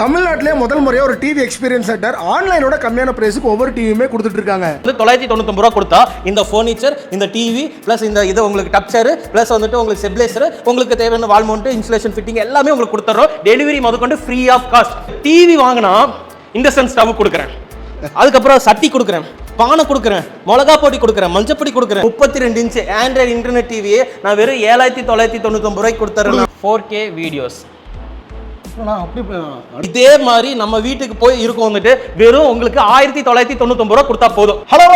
தமிழ்நாட்டிலே முதல் முறையாக ஒரு டிவி எக்ஸ்பீரியன்ஸ் சென்டர் ஆன்லைனோட கம்மியான பிரைஸுக்கு ஒவ்வொரு டிவியுமே கொடுத்துட்டு இருக்காங்க. வந்து தொள்ளாயிரத்தி தொண்ணூத்தொம்பது ரூபா கொடுத்தா இந்த ஃபர்னிச்சர் இந்த டிவி ப்ளஸ் இந்த இது உங்களுக்கு டப்சர் ப்ளஸ் வந்துட்டு உங்களுக்கு ஸ்டெபிலைசர் உங்களுக்கு தேவையான வால் மவுண்ட் இன்சுலேஷன் ஃபிட்டிங் எல்லாமே உங்களுக்கு கொடுத்துறோம். டெலிவரி முதற்கொண்டு ஃப்ரீ ஆஃப் காஸ்ட் டிவி வாங்கினா இண்டக்ஷன் ஸ்டவ் கொடுக்குறேன். அதுக்கப்புறம் சட்டி கொடுக்குறேன் பானை கொடுக்குறேன் மிளகா பொடி கொடுக்குறேன் மஞ்சப்பொடி கொடுக்குறேன். முப்பத்தி ரெண்டு இன்ச்சு ஆண்ட்ராய்டு இன்டர்நெட் டிவியே நான் வெறும் ஏழாயிரத்தி தொள்ளாயிரத்தி தொண்ணூத்தொம்பது ரூபாய்க்கு கொடுத்துறேன். ஃபோர் கே வீடியோஸ் இதே மாதிரி நம்ம வீட்டுக்கு போய் இருக்கும் வந்துட்டு வெறும் உங்களுக்கு ஆயிரத்தி தொள்ளாயிரத்தி தொண்ணூத்தொம்பது ரூபா கொடுத்தா போதும். ஹலோ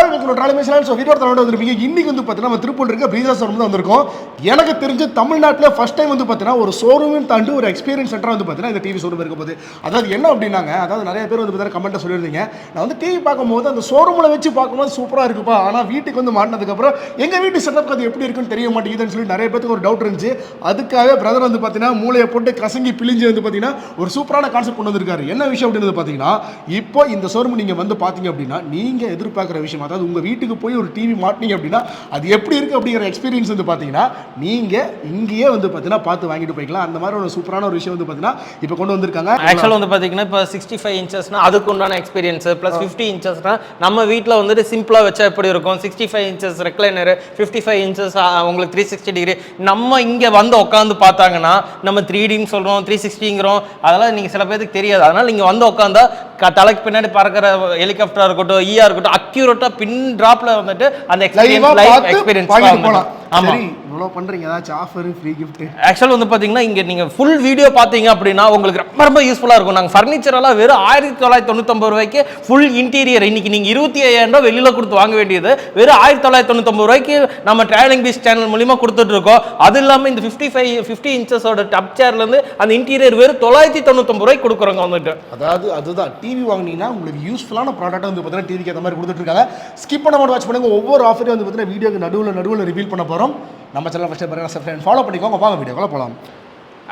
வந்திருப்பீங்க. இன்னைக்கு வந்து பார்த்தீங்கன்னா நம்ம திருப்பூர் இருக்க பிரீதா ஷோரூம் தான் வந்திருக்கோம். எனக்கு தெரிஞ்சு தமிழ்நாட்டில் ஃபர்ஸ்ட் டைம் வந்து பார்த்தீங்கன்னா ஒரு ஷோரூமையும் தாண்டி ஒரு எக்ஸ்பீரியன்ஸ் சென்டராக வந்து பார்த்தீங்கன்னா இந்த டிவி ஷோரூம் இருக்க போது. அதாவது என்ன அப்படின்னாங்க அதாவது நிறைய பேர் வந்து பார்த்தீங்கன்னா கமெண்ட்டை சொல்லியிருந்தீங்க. நான் வந்து டிவி பார்க்கும்போது அந்த ஷோரூமில் வச்சு பார்க்கும்போது சூப்பராக இருக்குப்பா. ஆனால் வீட்டுக்கு வந்து மாட்டினதுக்கப்புறம் எங்கள் வீட்டு செட்டப் அது எப்படி இருக்குன்னு தெரிய மாட்டேங்குதுன்னு சொல்லி நிறைய பேருக்கு ஒரு டவுட் இருந்துச்சு. அதுக்காக பிரதர் வந்து பார்த்தீங்கன்னா மூளையை போட்டு கசங்கி பிழிஞ்சு வந்து பார்த்தீங்கன்னா ஒரு சூப்பரான கான்செப்ட் கொண்டு வந்திருக்காரு. என்ன விஷயம் அப்படின்னு பார்த்தீங்கன்னா இப்போ இந்த ஷோரூம் நீங்கள் வந்து பார்த்தீங்க அப்படின்னா நீங்கள் எதிர்பார்க்குற விஷயம் அதாவது உங்கள் வீட்டுக்கு போய் ஒரு டிவி மாட்டினீங்க அப்படின்னா அது எப்படி இருக்குது அப்படிங்கிற எக்ஸ்பீரியன்ஸ் வந்து பார்த்தீங்கன்னா நீங்கள் இங்கேயே வந்து பார்த்தீங்கன்னா பார்த்து வாங்கிட்டு போய்க்கலாம். அந்த மாதிரி ஒரு சூப்பரான ஒரு விஷயம் வந்து பார்த்தீங்கன்னா இப்போ கொண்டு வந்திருக்காங்க. ஆக்சுவலாக வந்து பார்த்தீங்கன்னா இப்போ சிக்ஸ்டி ஃபைவ் இன்ச்சஸ்னா அதுக்கு உண்டான எக்ஸ்பீரியன்ஸ் ப்ளஸ் ஃபிஃப்டி இன்ச்சஸ்னா நம்ம வீட்டில் வந்துட்டு சிம்பிளாக வச்சா எப்படி இருக்கும்? Sixty five inches recliner fifty five inches உங்களுக்கு த்ரீ சிக்ஸ்டி டிகிரி நம்ம இங்கே வந்து உட்காந்து பார்த்தாங்கன்னா நம்ம த்ரீ டின்னு சொல்கிறோம் த்ரீ சிக்ஸ்டிங்கிறோம் அதெல்லாம் நீங்கள் சில பேருக்கு தெரியாது. அதனால் நீங்கள் வந்து உட்காந்தா தலைக்கு பின்னாடி பறக்கிற ஹெலிகாப்டராக இருக்கட்டும் ஈயா இருக்கட்டும் அக்யூரேட்டாக பின் ட்ராப்பில் வந்துட்டு அந்த எக்ஸ்பீரியன்ஸ் எக்ஸ்பீரியன்ஸ் ஆமாம் இவ்வளோ பண்ணுறீங்க ஏதாச்சும் ஆஃபர் ஃப்ரீ gift? ஆக்சுவல் வந்து பார்த்தீங்கன்னா இங்கே நீங்கள் ஃபுல் வீடியோ பார்த்தீங்க அப்படின்னா உங்களுக்கு ரொம்ப ரொம்ப யூஸ்ஃபுல்லாக இருக்கும். நாங்கள் ஃபர்னிச்சர் எல்லாம் வெறும் ஆயிரத்தி தொள்ளாயிரத்தி தொண்ணூத்தொம்பது ரூபாய்க்கு ஃபுல் இன்டீரியர் இன்னைக்கு நீங்கள் இருபத்தி ஐயாயிரம் ரூபாய் வெளியில் கொடுத்து வாங்க வேண்டியது. வெறும் ஆயிரத்தி தொள்ளாயிரத்தி தொண்ணூத்தொம்பது ரூபாய்க்கு நம்ம ட்ராவலிங் பீச் சேனல் மூலியமாக கொடுத்துட்டு இருக்கோம். அது இல்லாமல் இந்த ஃபிஃப்டி ஃபைவ் ஃபிஃப்டி இன்ச்சஸோட டப் சேர்லேருந்து அந்த இன்டீரியர் வெறும் தொள்ளாயிரத்தி தொண்ணூத்தொம்பது ரூபாய்க்கு கொடுக்குறோங்க வந்துட்டு. அதாவது அதுதான். டிவி வாங்குனீங்கன்னா உங்களுக்கு யூஸ்ஃபுல்லான ப்ராடக்ட் வந்து பார்த்தீங்கன்னா டிவிக்கு ஏற்ற மாதிரி கொடுத்துட்டு இருக்காங்க. ஸ்கிப் பண்ண வாட்ச் பண்ணுங்க. ஒவ்வொரு ஆஃபரையும் வந்து பார்த்தீங்கன்னா வீடியோக்கு நடுவில் நடுவில் ரிவீல் பண்ண போகிறோம் நம்ம சேனல் ஃபஸ்ட்டு பாருங்க சப்ஸ்கிரைப் ஃபாலோ பண்ணிக்கோங்க. வாங்க வீடியோக்குள்ள போகலாம்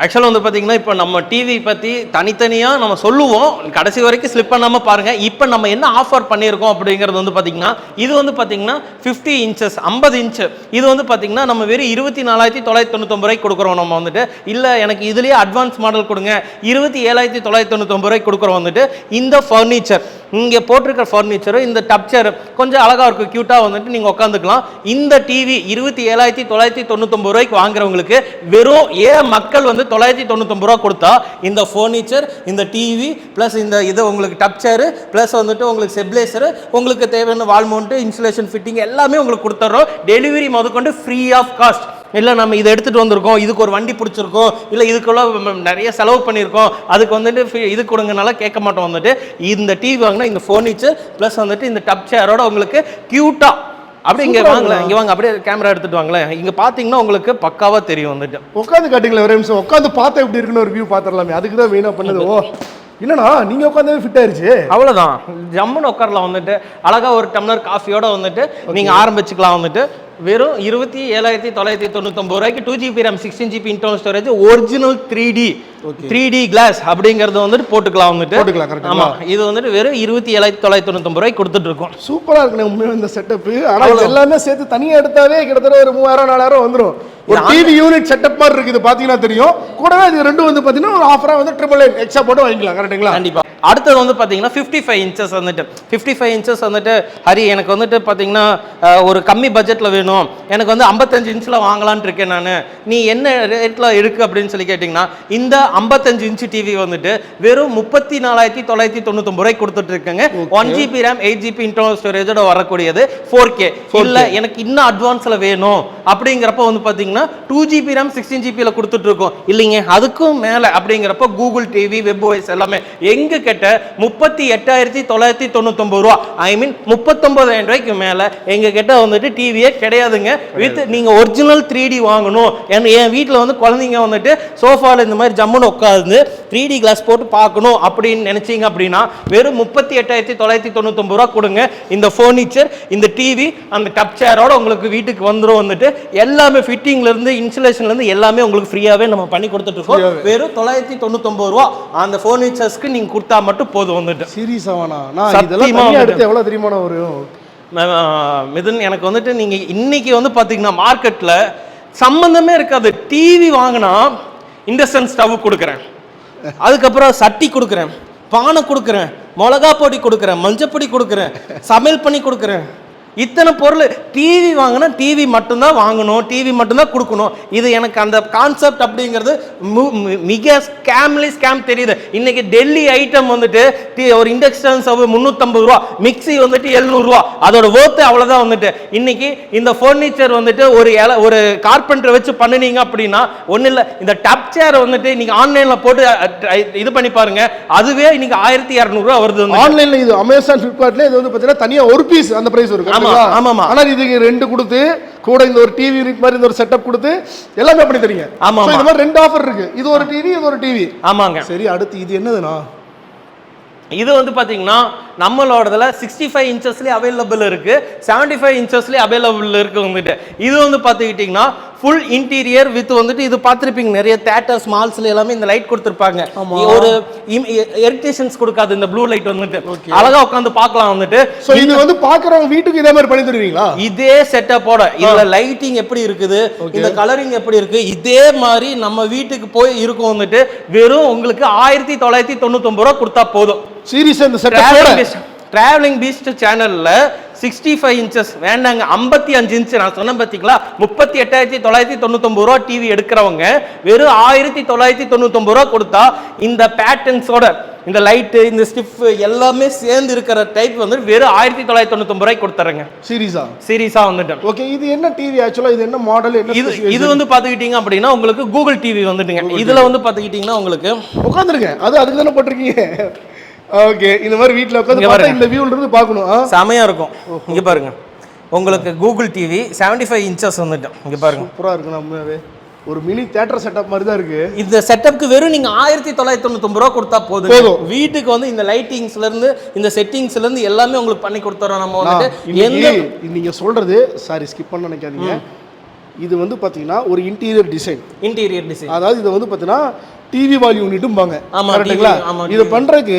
ஆக்சுவலாக வந்து பார்த்தீங்கன்னா இப்போ நம்ம டிவி பற்றி தனித்தனியாக நம்ம சொல்லுவோம். கடைசி வரைக்கும் ஸ்லிப் பண்ணாமல் பாருங்கள் இப்போ நம்ம என்ன ஆஃபர் பண்ணியிருக்கோம் அப்படிங்கிறது வந்து பார்த்தீங்கன்னா இது வந்து பார்த்தீங்கன்னா ஃபிஃப்டி இன்ச்சஸ் ஐம்பது இன்ச்சு இது வந்து பார்த்தீங்கன்னா நம்ம வெறும் இருபத்தி நாலாயிரத்தி தொள்ளாயிரத்தி தொண்ணூத்தொம்பது ரூபாய்க்கு கொடுக்குறோம் நம்ம வந்துட்டு. இல்லை எனக்கு இதுலேயே அட்வான்ஸ் மாடல் கொடுங்க. இருபத்தி ஏழாயிரத்தி தொள்ளாயிரத்தி தொண்ணூத்தொம்பது ரூபாய்க்கு கொடுக்குறோம் வந்துட்டு. இந்த ஃபர்னிச்சர் இங்கே போட்டிருக்கிற ஃபர்னிச்சர் இந்த டப்ச்சர் கொஞ்சம் அழகாக இருக்கும் க்யூட்டாக வந்துட்டு நீங்கள் உட்காந்துக்கலாம் இந்த டிவி இருபத்தி ஏழாயிரத்தி தொள்ளாயிரத்தி தொண்ணூத்தொம்பது ரூபாய்க்கு வாங்குறவங்களுக்கு வெறும் ஏன் மக்கள் வந்து தொள்ளாயிரத்தி தொண்ணூத்தொம்பது ரூபா கொடுத்தா இந்த ஃபர்னிச்சர் இந்த டிவி ப்ளஸ் இந்த இது உங்களுக்கு டப்ச்சரு ப்ளஸ் வந்துட்டு உங்களுக்கு ஸ்டெபிலைசர் உங்களுக்கு தேவையான வால்மௌண்ட்டு இன்சுலேஷன் ஃபிட்டிங் எல்லாமே உங்களுக்கு கொடுத்துட்றோம் டெலிவரி முதற்கொண்டு ஃப்ரீ ஆஃப் காஸ்ட் இல்லை நம்ம இதை எடுத்துகிட்டு வந்திருக்கோம் இதுக்கு ஒரு வண்டி பிடிச்சிருக்கோம் இல்லை இதுக்குள்ள நிறைய செலவு பண்ணியிருக்கோம் அதுக்கு வந்துட்டு free- இது கொடுங்கனால கேட்க மாட்டோம் வந்துட்டு. இந்த டிவி வாங்கினா இந்த ஃபர்னிச்சர் ப்ளஸ் வந்துட்டு இந்த டப் சேரோட உங்களுக்கு க்யூட்டாக அப்படியே இங்கே வாங்கலாம் இங்கே வாங்க அப்படியே கேமரா எடுத்துட்டு வாங்களேன். இங்கே பார்த்தீங்கன்னா உங்களுக்கு பக்காவாக தெரியும் வந்துட்டு. உட்காந்து காட்டுங்களேன் ஒரு நிமிஷம். உட்காந்து பார்த்தா எப்படி இருக்குன்னு ஒரு வியூ பார்த்துடலாமே அதுக்கு தான் மெயினாக பண்ணது. ஓ என்னண்ணா நீங்கள் உட்காந்து ஃபிட் ஆயிருச்சு. அவ்வளோதான் ஜம்முன்னு உட்காரலாம் வந்துட்டு. அழகா ஒரு டம்ளர் காஃபியோட வந்துட்டு நீங்கள் ஆரம்பிச்சுக்கலாம் வந்துட்டு. வெறும் இருபத்தி ஏழாயிரத்தி தொள்ளாயிரத்தி தொண்ணூத்தொம்பது ரூபாய்க்கு two GB RAM sixteen GB internal storage original three D three D glass அப்படிங்கறது வந்துட்டு போட்டுக்கலாம் வந்துட்டு போட்டுக்கலாம், ஆமா இது வந்துட்டு வெறும் இருபத்தி ஏழாயிரத்தி தொள்ளாயிரத்தி தொண்ணூத்தொம்பது ரூபாய்க்கு கொடுத்துட்டு இருக்கோம். சூப்பராக இருக்குண்ணே உண்மையாக இந்த செட்டப்பு ஆனால் இது எல்லாமே சேர்த்து தனியாக எடுத்தாவே கிட்டத்தட்ட ஒரு மூவாயிரம் நாலாயிரம் வந்துடும் ஒரு டிவி யூனிட் செட்டப் மாதிரி இருக்குது பார்த்தீங்கன்னா தெரியும். கூடவே இது ரெண்டும் வந்து பார்த்தீங்கன்னா ஒரு ஆஃபராக வந்து ட்ரிபிள் நைன் எக்ஸ்ட்ரா போட்டு வாங்கிக்கலாம் கரெக்ட்டுங்களா கண்டிப்பா. அடுத்தது வந்து பாத்தீங்கன்னா ஃபிஃப்டி ஃபைவ் இன்ச்சஸ் வந்துட்டு. ஃபிஃப்டி ஃபைவ் இன்ச்சஸ் வந்துட்டு ஹரி எனக்கு வந்துட்டு பாத்தீங்கன்னா ஒரு கம்மி பட்ஜெட்ல வேணும் எனக்கு வந்து ஐம்பத்தஞ்சு இன்ச்சில் வாங்கலாம்னு இருக்கேன் நான். நீ என்ன ரேட்ல இருக்கு அப்படின்னு சொல்லி கேட்டிங்கன்னா இந்த ஐம்பத்தஞ்சு இன்ச்சு டிவி வந்துட்டு வெறும் முப்பத்தி நாலாயிரத்தி தொள்ளாயிரத்தி தொண்ணூத்தொம்பது ரூபாய்க்கு கொடுத்துட்டு இருக்கேங்க. One GB RAM eight GB internal ஸ்டோரேஜோட வரக்கூடியது. ஃபோர் கே இல்ல எனக்கு இன்னும் அட்வான்ஸ்ல வேணும். அப்படிங்கிறப்ப வந்து பாத்தீங்கன்னா டூ ஜிபி ரேம் சிக்ஸ்டீன் ஜிபியில் கொடுத்துட்டு இருக்கோம். இல்லைங்க அதுக்கும் மேல அப்படிங்கிறப்ப கூகுள் டிவி வெப் ஓஎஸ் எல்லாமே எங்க கிட்ட முப்பத்தி எட்டாயிரத்தி தொள்ளாயிரத்தி தொண்ணூத்தொம்பது ரூபா. ஐ மீன் முப்பத்தொன்பதாயிரம் ரூபாய்க்கு மேல எங்க கிட்ட வந்துட்டு டிவியே கிடையாதுங்க. வித் நீங்க ஒரிஜினல் த்ரீ டி வாங்கணும். என் என் வீட்டில் வந்து குழந்தைங்க வந்துட்டு சோஃபால இந்த மாதிரி ஜம்முன்னு உட்காந்து த்ரீ டி கிளாஸ் போட்டு பார்க்கணும் அப்படின்னு நினைச்சீங்க அப்படின்னா வெறும் முப்பத்தி எட்டாயிரத்தி தொள்ளாயிரத்தி தொண்ணூத்தொம்பது ரூபா கொடுங்க. இந்த ஃபர்னிச்சர் இந்த டிவி அந்த டப் சேரோட உங்களுக்கு வீட்டுக்கு வந்துரும் வந்துட்டு எல்லாமே ஃபிட்டிங்ல இருந்து இன்சுலேஷன்ல இருந்து எல்லாமே உங்களுக்கு ஃப்ரீயாவே நம்ம பண்ணி கொடுத்துட்டு இருக்கோம். வெறும் தொள்ளாயிரத்தி தொண்ணூத்தொம்பது ரூபா. அந்த ஃபர்னிச்சர்ஸ்க்கு நீங்க கொடுத்தா மட்டும் போதும் வந்துட்டு. சீரியஸா வேணா நான் இதெல்லாம். எடுத்து எவ்வளோ தெரியுமா வரும் மிதுன் எனக்கு வந்துட்டு நீங்கள் இன்னைக்கு வந்து பார்த்தீங்கன்னா மார்க்கெட்டில் சம்மந்தமே இருக்காது. டிவி வாங்கினா இண்டக்ஷன் ஸ்டவ் கொடுக்குறேன். அதுக்கப்புறம் சட்டி கொடுக்குறேன். பானை கொடுக்குறேன். மிளகா பொடி கொடுக்குறேன். மஞ்சப்பொடி கொடுக்குறேன். சமையல் பண்ணி கொடுக்குறேன். இத்தனை பொருள். டிவி வாங்கினா டிவி மட்டும்தான் வாங்கணும் டிவி மட்டும்தான் கொடுக்கணும். இது எனக்கு அந்த கான்செப்ட் அப்படிங்கிறது மிக ஸ்கேம்லி ஸ்கேம் தெரியுது. இன்னைக்கு டெல்லி ஐட்டம் வந்துட்டு டி- ஒரு இண்டக்ஷன் ஸ்டவ் முந்நூற்றம்பது ரூபா மிக்ஸி வந்துட்டு எழுநூறுவா அதோட ஒர்த்து அவ்வளோதான் வந்துட்டு. இன்னைக்கு இந்த ஃபர்னிச்சர் வந்துட்டு ஒரு இல ஒரு கார்பெண்டரை வச்சு பண்ணுனீங்க அப்படின்னா ஒன்றும் இல்லை. இந்த டப் சேர் வந்துட்டு இன்னைக்கு ஆன்லைனில் போட்டு இது பண்ணி பாருங்க. அதுவே இன்னைக்கு ஆயிரத்தி இரநூறுவா வருது ஆன்லைன்ல இது அமேசான் ஃபிளிப்கார்ட்ல இது வந்து பாத்தீங்கன்னா தனியா ஒரு பீஸ் அந்த பிரைஸ் இருக்கும் ஆமா. ஆனா இதுக்கு ரெண்டு கொடுத்து கூட இந்த ஒரு டிவி யூனிட் மாதிரி இந்த ஒரு செட்டப் கொடுத்து எல்லாமே பண்ணி தரீங்க ஆமா. இந்த மாதிரி ரெண்டு ஆஃபர் இருக்கு. இது ஒரு டிவி இது ஒரு டிவி ஆமாங்க. சரி அடுத்து இது என்னதுண்ணா? இது வந்து பார்த்தீங்கன்னா நம்மளோடதுல சிக்ஸ்டி ஃபைவ் இன்ச்சஸ்லேயே அவைலபிள் இருக்கு. செவன்டி ஃபைவ் இன்ச்சஸ்லேயே அவைலபிள் இருக்கு வந்துட்டு இது வந்து பார்த்துக்கிட்டிங்கன்னா ஃபுல் இன்டீரியர் வித் வந்துட்டு இது பார்த்துருப்பீங்க. நிறைய தேட்டர்ஸ் மால்ஸ்ல எல்லாமே இந்த லைட் கொடுத்துருப்பாங்க. ஒரு எரிட்டேஷன்ஸ் கொடுக்காது இந்த ப்ளூ லைட் வந்துட்டு. அழகா உட்காந்து பார்க்கலாம் வந்துட்டு. சோ இது வந்து பாக்குறவங்க வீட்டுக்கு இதே மாதிரி பண்ணி தருவீங்களா? இதே செட்டப்போட இதுல லைட்டிங் எப்படி இருக்குது? இந்த கலரிங் எப்படி இருக்கு? இதே மாதிரி நம்ம வீட்டுக்கு போய் இருக்கும் வந்துட்டு வெறும் உங்களுக்கு ஆயிரத்தி தொள்ளாயிரத்தி தொண்ணூத்தொன்பது ரூபா கொடுத்தா போதும். சீரியஸ் இந்த travelling setup beast travelling beast சேனல்ல சிக்ஸ்டி ஃபைவ் இன்ச்சஸ் வேண்டாங்க ஐம்பத்தி அஞ்சு இன்ச் நான் சொன்னேன் பார்த்தீங்களா முப்பத்தி எட்டாயிரத்தி தொள்ளாயிரத்தி தொண்ணூத்தொம்பது ரூபா டிவி எடுக்கிறவங்க வெறும் ஆயிரத்தி தொள்ளாயிரத்தி தொண்ணூத்தொம்பது ரூபா கொடுத்தா இந்த பேட்டர்ன்ஸோட இந்த லைட்டு இந்த ஸ்டிஃப் எல்லாமே சேர்ந்து இருக்கிற டைப் வந்து வெறும் ஆயிரத்தி தொள்ளாயிரத்தி தொண்ணூத்தொம்பது ரூபாய்க்கு கொடுத்துறேங்க. சீரியஸா சீரியஸா வந்துட்டு ஓகே இது என்ன டிவி ஆக்சுவலா இது என்ன மாடல் இது இது வந்து பாத்துக்கிட்டீங்க அப்படின்னா உங்களுக்கு கூகுள் டிவி வந்துட்டுங்க. இதுல வந்து பாத்துக்கிட்டீங்கன்னா உங்களுக்கு உட்காந்துருங்க. அது அதுக்கு தானே போட்டிருக்கீங்க. ஓகே இந்த மாதிரி வீட்ல உட்காந்து பார்த்தா. இந்த வியூல இருந்து பார்க்கணும். ஆ? செமையா இருக்கும். இங்க பாருங்க. உங்களுக்கு கூகுள் டிவி 75 ஃபைவ் இன்ச்சஸ் வந்துட்டு இங்க பாருங்க. சூப்பரா இருக்கு நம்மவே ஒரு மினி தியேட்டர் செட்டப் மாதிரி தான் இருக்கு. இந்த செட்டப்க்கு வெறும் நீங்க ஆயிரத்தி தொள்ளாயிரத்தி தொண்ணூத்தொம்பது ரூபா கொடுத்தா போதும் போதும். வீட்டுக்கு வந்து இந்த லைட்டிங்ஸ்ல இருந்து இந்த செட்டிங்ஸ்ல இருந்து எல்லாமே உங்களுக்கு பண்ணி கொடுத்துறோம் நம்ம வந்துட்டு. எந்த நீங்க சொல்றது சாரி ஸ்கிப் பண்ண நினைக்காதீங்க. இது வந்து பாத்தீங்கன்னா ஒரு இன்டீரியர் டிசைன் இன்டீரியர் டிசைன் அதாவது இது வந்து பாத்தீங்கன்னா டிவி வால் யூனிட்டும் பாங்க ஆமா, கரெக்ட்டுங்களா TV, ஆமா, இது பண்றதுக்கு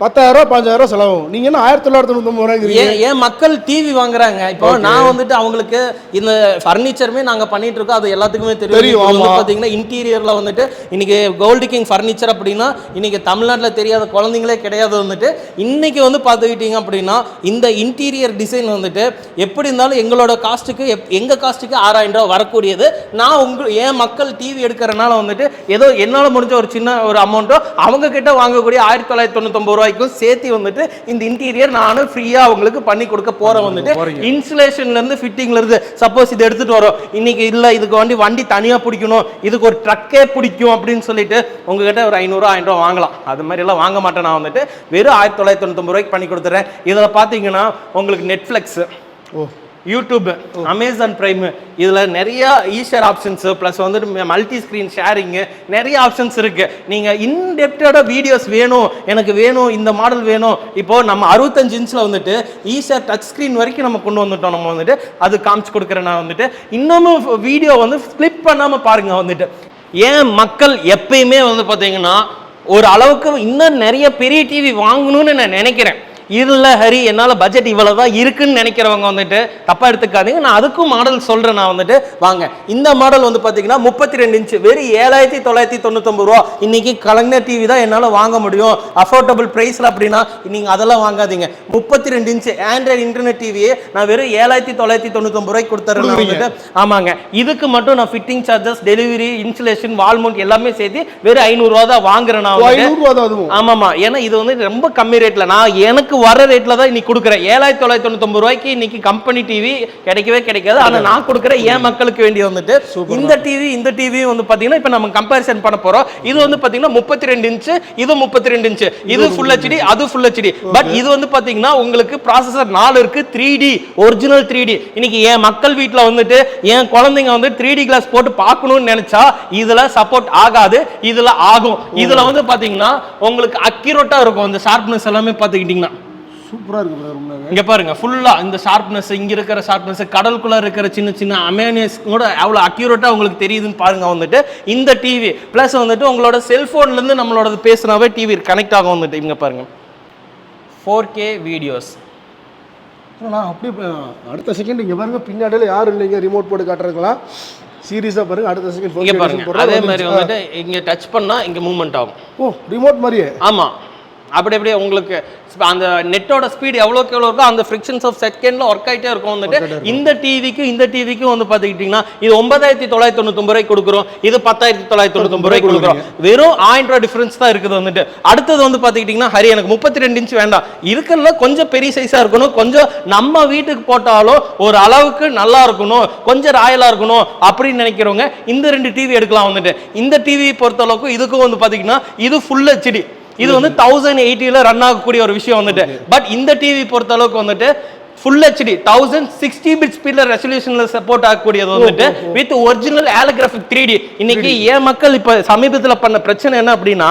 பத்தாயிரம் பஞ்சாயிரம் ரூபாய் செலவாகும். நீங்க என்ன ஆயிரத்தி தொள்ளாயிரத்தி தொண்ணூத்தி ரூபாய்ங்கிறீங்க ஏன் ஏன் மக்கள் டிவி வாங்குறாங்க. இப்போ நான் வந்துட்டு அவங்களுக்கு இந்த ஃபர்னிச்சருமே நாங்க பண்ணிட்டு இருக்கோம். அது எல்லாத்துக்குமே தெரியும். வந்து ஆமா. பாத்தீங்கன்னா இன்டீரியர்ல வந்துட்டு இன்னைக்கு கோல்டு கிங் ஃபர்னிச்சர் அப்படின்னா இன்னைக்கு தமிழ்நாட்டுல தெரியாத குழந்தைங்களே கிடையாது வந்துட்டு. இன்னைக்கு வந்து பார்த்துக்கிட்டீங்க அப்படின்னா இந்த இன்டீரியர் டிசைன் வந்துட்டு எப்படி இருந்தாலும் எங்களோட காஸ்ட்டுக்கு எங்க காஸ்ட்டுக்கு ஆறாயிரம் ரூபாய் வரக்கூடியது. நான் உங்க என் மக்கள் டிவி எடுக்கிறனால வந்துட்டு ஏதோ என்னால முடிஞ்ச ஒரு சின்ன ஒரு அமௌண்ட்டோ அவங்க கிட்ட வாங்கக்கூடிய ஆயிரத்தி தொள்ளாயிரத்தி தொண்ணூத்தொம்பது ரூபாய்க்கும் சேர்த்து வந்துட்டு இந்த இன்டீரியர் நானும் ஃப்ரீயா அவங்களுக்கு பண்ணி கொடுக்க போறேன் வந்துட்டு. இன்சுலேஷன்ல இருந்து ஃபிட்டிங்ல இருந்து சப்போஸ் இது எடுத்துட்டு வரோம். இன்னைக்கு இல்ல இதுக்கு வண்டி வண்டி தனியா பிடிக்கணும். இதுக்கு ஒரு ட்ரக்கே பிடிக்கும் அப்படின்னு சொல்லிட்டு உங்ககிட்ட ஒரு ஐநூறுரூவா ஆயிரம் ரூபா வாங்கலாம். அது மாதிரி எல்லாம் வாங்க மாட்டேன் நான் வந்துட்டு. வெறும் ஆயிரத்தி தொள்ளாயிரத்தி தொண்ணூத்தொம்பது ரூபாய்க்கு பண்ணி கொடுத்துறேன். இதில் பார்த்தீங்கன்னா உங்களுக்கு நெட்ஃப்ளிக்ஸ் ஓ. யூடியூப் அமேசான் ப்ரைமு இதில் நிறைய ஈஷர் ஆப்ஷன்ஸு ப்ளஸ் வந்துட்டு மல்டி ஸ்க்ரீன் ஷேரிங்கு நிறைய ஆப்ஷன்ஸ் இருக்குது நீங்கள் இன்டெப்டடாக வீடியோஸ் வேணும் எனக்கு வேணும் இந்த மாடல் வேணும். இப்போது நம்ம அறுபத்தஞ்சு இன்ச்சில் வந்துட்டு ஈஷர் டச் ஸ்க்ரீன் வரைக்கும் நம்ம கொண்டு வந்துட்டோம். நம்ம வந்துட்டு அது காமிச்சு கொடுக்குறேன் நான் வந்துட்டு இன்னமும் வீடியோ வந்து ஸ்லிப் பண்ணாமல் பாருங்கள் வந்துட்டு. ஏன் மக்கள் எப்பயுமே வந்து பார்த்தீங்கன்னா ஒரு அளவுக்கு இன்னும் நிறைய பெரிய டிவி வாங்கணும்னு நான் நினைக்கிறேன். இல்லை ஹரி என்னால் பட்ஜெட் இவ்வளோ தான் இருக்குன்னு நினைக்கிறவங்க வந்துட்டு தப்பாக எடுத்துக்காதீங்க. நான் அதுக்கும் மாடல் சொல்கிறேன் நான் வந்துட்டு வாங்க. இந்த மாடல் வந்து பார்த்தீங்கன்னா முப்பத்தி ரெண்டு இன்ச்சு வெறும் ஏழாயிரத்தி தொள்ளாயிரத்தி தொண்ணூத்தொம்பது ரூபா. இன்னைக்கு கலைஞர் டிவி தான் என்னால் வாங்க முடியும். அஃபோர்டபுள் ப்ரைஸில் அப்படின்னா நீங்கள் அதெல்லாம் வாங்காதீங்க. முப்பத்தி ரெண்டு இன்ச்சு ஆண்ட்ராய்டு இன்டர்நெட் டிவியே நான் வெறும் ஏழாயிரத்தி தொள்ளாயிரத்தி தொண்ணூத்தொம்பது ரூபாய்க்கு கொடுத்துறேன் வந்துட்டு ஆமாங்க. இதுக்கு மட்டும் நான் fitting charges delivery insulation wall mount எல்லாமே சேர்த்து வெறும் ஐநூறுரூவா தான் வாங்குறேன் நான் வந்துட்டு ஐநூறு ரூபா தான் அதுவும்? ஆமாமா. ஏன்னா இது வந்து ரொம்ப கம்மி ரேட்ல நான் எனக்கு வர ரேட்ல தான் இன்னைக்கு கொடுக்குறேன். ஏழாயிரத்தி தொள்ளாயிரத்தி தொண்ணூத்தொம்பது ரூபாய்க்கு இன்னைக்கு கம்பெனி டிவி கிடைக்கவே கிடைக்காது. ஆனா நான் கொடுக்குற என் மக்களுக்கு வேண்டி வந்துட்டு இந்த டிவி இந்த டிவி வந்து பாத்தீங்கன்னா இப்போ நம்ம கம்பேரிசன் பண்ண போறோம். இது வந்து பாத்தீங்கன்னா முப்பத்தி ரெண்டு இன்ச்சு இது முப்பத்தி ரெண்டு இன்ச்சு இது ஃபுல் ஹெச்டி அது ஃபுல் ஹெச்டி பட் இது வந்து பாத்தீங்கன்னா உங்களுக்கு ப்ராசஸர் நாலு இருக்கு three D original three D இன்னைக்கு என் மக்கள் வீட்ல வந்துட்டு என் குழந்தைங்க வந்து த்ரீ டி கிளாஸ் போட்டு பார்க்கணும்னு நினைச்சா இதுல சப்போர்ட் ஆகாது இதுல ஆகும். இதுல வந்து பாத்தீங்கன்னா உங்களுக்கு அக்யூரேட்டா இருக்கும் இந்த ஷார்ப்னஸ் எல்லாமே பாத்துக்கிட்டீங்கன்னா. சூப்பரா இருக்கு brother உண்மையாவே. இங்க பாருங்க ஃபுல்லா இந்த ஷார்ப்னஸ் இங்க இருக்கிற ஷார்ப்னஸ் கடலுக்குள்ள இருக்கிற சின்ன சின்ன அமேனியஸ் கூட எவ்வளவு அக்யூரேட்டா உங்களுக்கு தெரியுதுன்னு பாருங்க வந்துட்டு. இந்த டிவி பிளஸ் வந்துட்டு உங்களோட செல்போன்ல இருந்து நம்மளோட பேசினாவே டிவி கனெக்ட் ஆகும் வந்துட்டு இங்க பாருங்க. ஃபோர் கே வீடியோஸ் நான் அப்படியே ப- அடுத்த செகண்ட் இங்க பாருங்க பின்னாடியில யாரும் இல்லைங்க ரிமோட் போட்டு காட்டுறதுங்களா சீரியஸா பாருங்க அடுத்த செகண்ட் இங்க பாருங்க அதே மாதிரி வந்துட்டு இங்க டச் பண்ணா இங்க மூவ்மெண்ட் ஆகும். ஓ ரிமோட் மாதிரியே? ஆமா. அப்படி அப்படியே உங்களுக்கு அந்த நெட்டோட ஸ்பீடு எவ்வளோக்கு எவ்வளோ இருக்கோ அந்த ஃப்ரிக்ஷன்ஸ் ஆஃப் செகண்ட்ல ஒர்க் ஆயிட்டே இருக்கும் வந்துட்டு. இந்த டிவிக்கும் இந்த டிவிக்கும் வந்து பார்த்துக்கிட்டிங்கன்னா இது ஒன்பதாயிரத்தி தொள்ளாயிரத்தி தொண்ணூத்தொம்பது ரூபாய்க்கு கொடுக்குறோம். இது பத்தாயிரத்தி தொள்ளாயிரத்தி தொண்ணூத்தொம்பது ரூபாய்க்கு கொடுக்குறோம். வெறும் ஆயிரம் ரூபாய் டிஃபரன்ஸ் தான் இருக்குது வந்துட்டு. அடுத்தது வந்து பார்த்துக்கிட்டிங்கன்னா ஹரி எனக்கு முப்பத்தி ரெண்டு இன்ச் வேண்டாம். இருக்கிறதுல கொஞ்சம் பெரிய சைஸாக இருக்கணும். கொஞ்சம் நம்ம வீட்டுக்கு போட்டாலும் ஒரு அளவுக்கு நல்லா இருக்கணும். கொஞ்சம் ராயலாக இருக்கணும் அப்படின்னு நினைக்கிறவங்க இந்த ரெண்டு டிவி எடுக்கலாம் வந்துட்டு. இந்த டிவி பொறுத்த அளவுக்கு இதுக்கும் வந்து பார்த்தீங்கன்னா இது ஃபுல் ஹெச்டி இது வந்து தௌசண்ட் எயிட்டியில் ரன் ஆகக்கூடிய ஒரு விஷயம் வந்துட்டு. பட் இந்த டிவி பொறுத்த அளவுக்கு வந்துட்டு full HD thousand sixty bit ஸ்பீடில் ரெசல்யூஷனில் சப்போர்ட் ஆகக்கூடியது வந்துட்டு with original holographic three D இன்னைக்கு ஏன் மக்கள் இப்போ சமீபத்தில் பண்ண பிரச்சனை என்ன அப்படின்னா